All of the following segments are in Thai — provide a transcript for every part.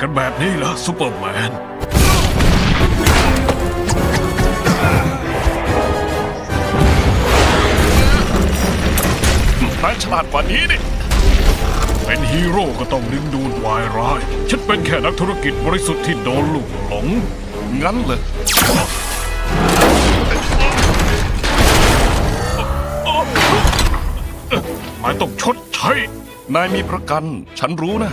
กันแบบนี้เหรอซูเปอร์แมนนายฉลาดกว่านี้ดิเป็นฮีโร่ก็ต้องดึงดูดวายร้าย ฉันเป็นแค่นักธุรกิจบริสุทธิ์ที่โดนลูกหลง งั้นเลยนายต้องชดใช้ นายมีประกัน ฉันรู้นะ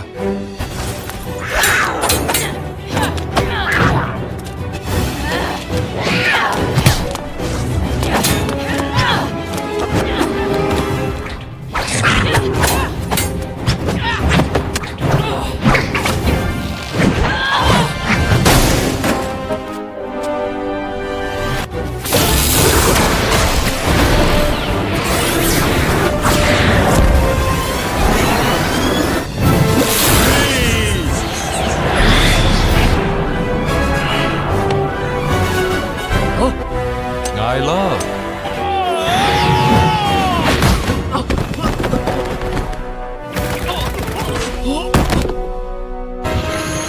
ไงล่ะ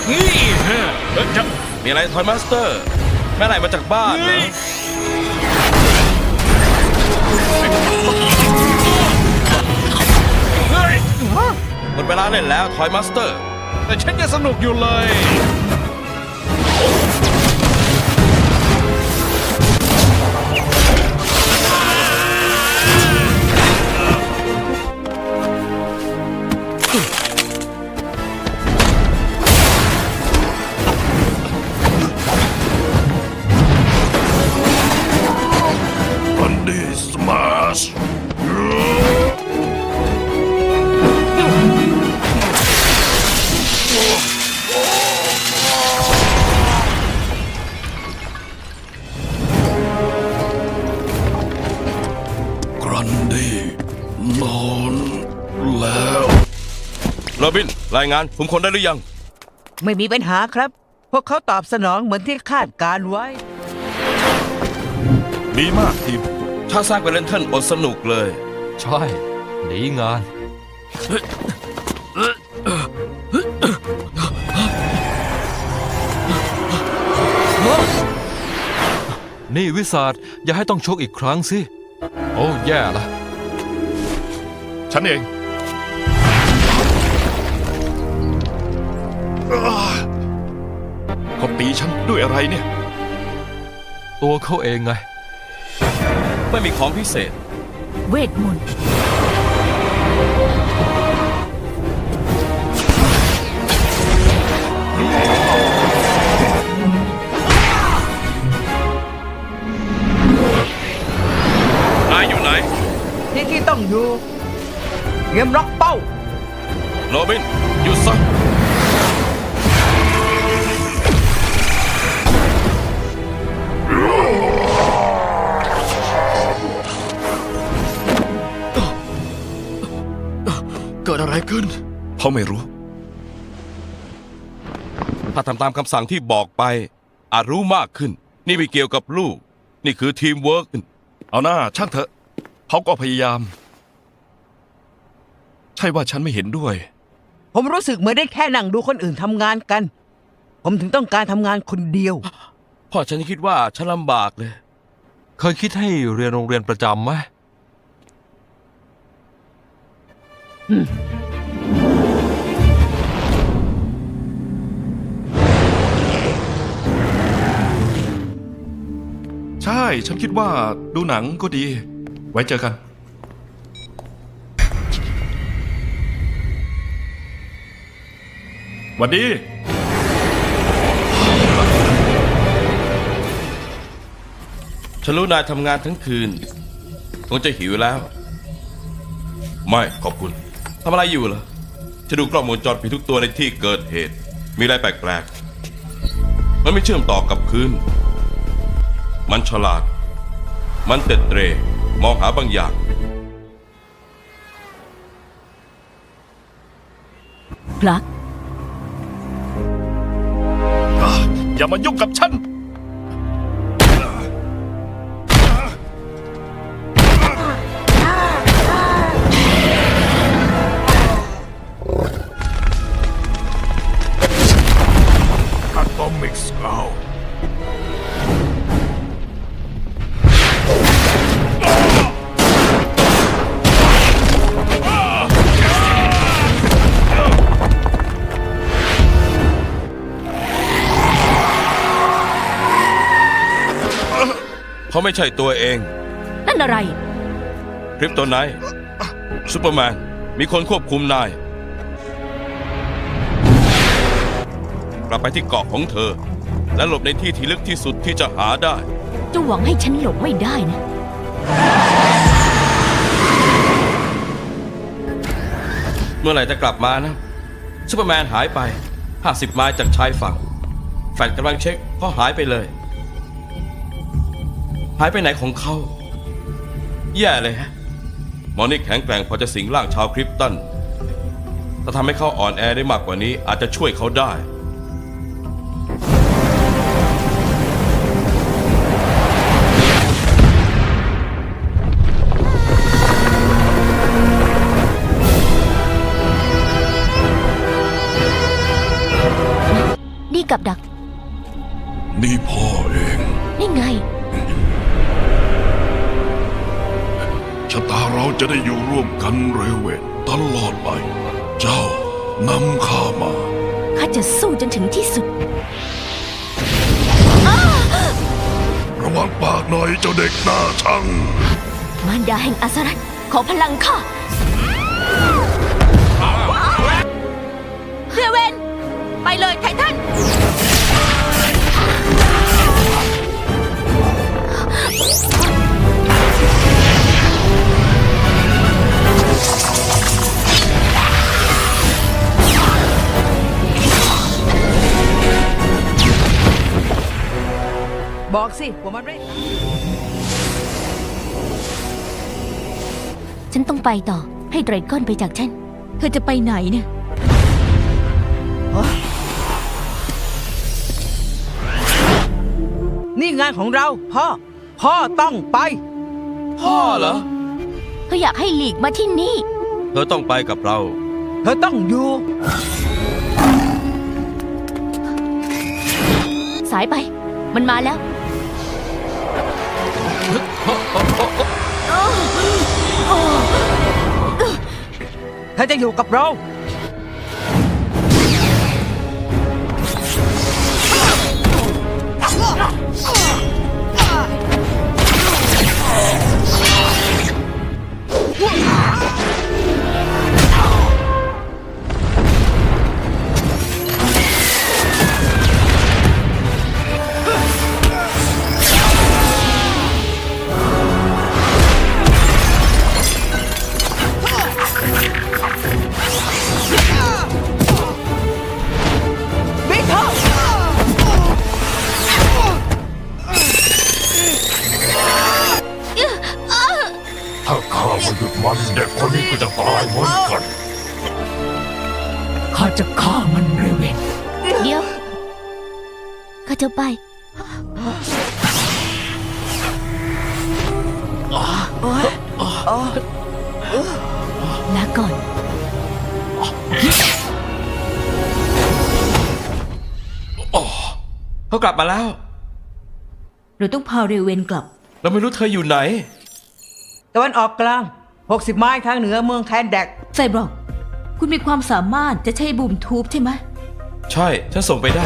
นี่ฮะเอ้ยจะมีอะไรทอยมาสเตอร์ แม่ไหนมาจากบ้านเหรอหมดเวลาเล่นแล้วทอยมาสเตอร์ แต่ฉันยังสนุกอยู่เลย โรบิน รายงานคุมคนได้หรือยัง ไม่มีปัญหาครับ พวกเขาตอบสนองเหมือนที่คาดการไว้ ดีมากทีม ถ้าสร้างเป็นเลนเทิลอดสนุกเลย ใช่ดีงาน นี่วิสาดอย่าให้ต้องชกอีกครั้งสิ โอ้ แย่ละ ฉันเอง เขาตีฉันด้วยอะไรเนี่ย ตัวเขาเองไง ไม่มีของพิเศษ เวทมนต์ อะไรขึ้นเขาไม่รู้ ถ้าทำตามคำสั่งที่บอกไป อาจรู้มากขึ้น นี่ไม่เกี่ยวกับลูก นี่คือทีมเวิร์กเอาหน้าช่างเถอะเขาก็พยายาม ใช่ว่าฉันไม่เห็นด้วย ผมรู้สึกเหมือนได้แค่นั่งดูคนอื่นทำงานกัน ผมถึงต้องการทำงานคนเดียว พ่อฉันคิดว่าฉันลำบากเลย เคยคิดให้เรียนโรงเรียนประจำไหม ใช่ ฉันคิดว่าดูหนังก็ดี ไว้เจอกันหวันดี ฉันรู้นายทำงานทั้งคืน คงจะหิวแล้ว ไม่ขอบคุณ ทำอะไรอยู่เหรอ จะดูกล้องวงจรปิดทุกตัวในที่เกิดเหตุ มีอะไรแปลกๆ มันไม่เชื่อมต่อกับพื้น มันฉลาด มันเต็ดเตรมองหาบางอย่าง พลัก อย่ามายุ่งกับฉัน เขาไม่ใช่ตัวเอง นั่นอะไร คริปโตไนท์ซูเปอร์แมน มีคนควบคุมนาย กลับไปที่เกาะของเธอ และหลบในที่ที่ลึกที่สุดที่จะหาได้ จะหวังให้ฉันหลบไม่ได้นะ เมื่อไหร่จะกลับมานะซูเปอร์แมนหายไป 50 ไมล์จากชายฝั่ง แฟนกำลังเช็คก็หายไปเลย หายไปไหนของเขาแย่เลยฮะหมอนี่แข็งแกร่งพอจะสิงร่างชาวคริปตันถ้าทำให้เขาอ่อนแอได้มากกว่านี้ อาจจะช่วยเขาได้นี่กับดัก นี่พ่อ เราจะได้อยู่ร่วมกันเรเวนตลอดไป เจ้านำข้ามา ข้าจะสู้จนถึงที่สุด ระวังปากหน่อยเจ้าเด็กหน้าชัง มารดาแห่งอาสรัตขอพลังข้า บอกสิว่ามันเร่งฉันต้องไปต่อ ให้ไดรก้อนไปจากฉัน เธอจะไปไหนเนี่ย นี่งานของเรา พ่อ พ่อต้องไป พ่อเหรอ เธออยากให้หลีกมาที่นี่ เธอต้องไปกับเรา เธอต้องอยู่ สายไป มันมาแล้ว เธอจะอยู่กับเรา ลาก่อน เขากลับมาแล้ว เราต้องพาเรเวนกลับ เราไม่รู้เธออยู่ไหน ตะวันออกกลาง 60 ไมล์ทางเหนือเมืองแคนแดก ไซบรอก คุณมีความสามารถจะใช้บูมทูบใช่ไหม ใช่ ฉันส่งไปได้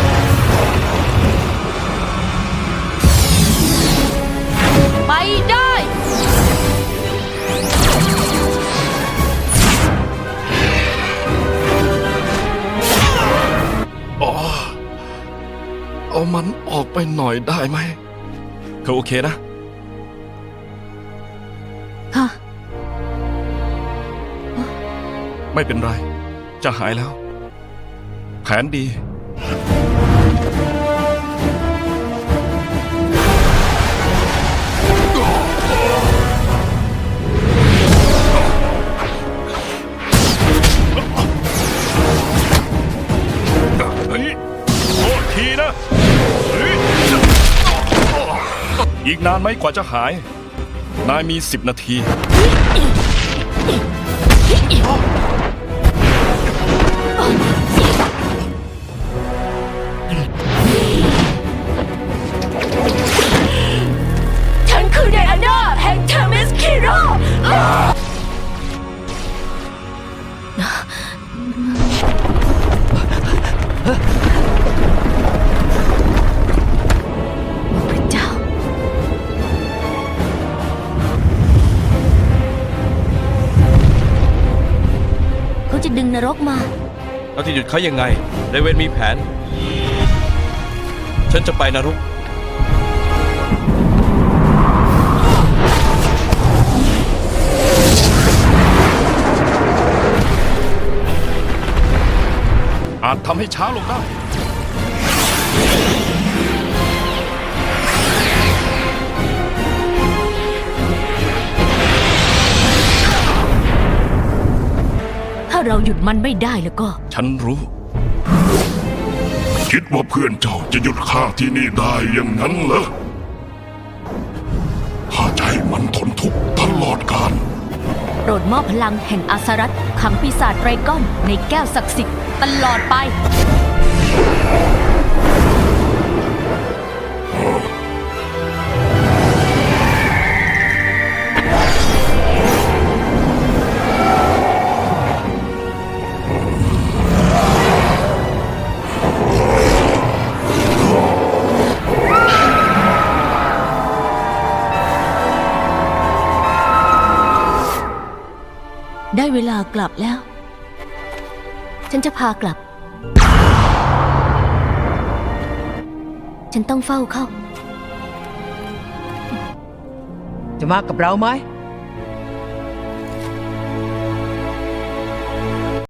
เอามันออกไปหน่อยได้ไหมเธอโอเคนะค่ะไม่เป็นไร จะหายแล้ว แผนดี อีกนานไหมกว่าจะหาย นายมีสิบนาทีฉั กมา เราจะหยุดเขายังไงเรเวนมีแผน ฉันจะไปนรกอาจทำให้ช้าลงได้ เราหยุดมันไม่ได้แล้วก็ ฉันรู้ คิดว่าเพื่อนเจ้าจะหยุดข้าที่นี่ได้อย่างนั้นเหรอข้าจะให้มันทนทุกข์ตลอดกาลโปรดมอบพลังแห่งอาสรัตขังปีศาจไดรกอนในแก้วศักดิ์สิทธิ์ตลอดไป ได้เวลากลับแล้ว ฉันจะพากลับ ฉันต้องเฝ้าเขา จะมากับเราไหม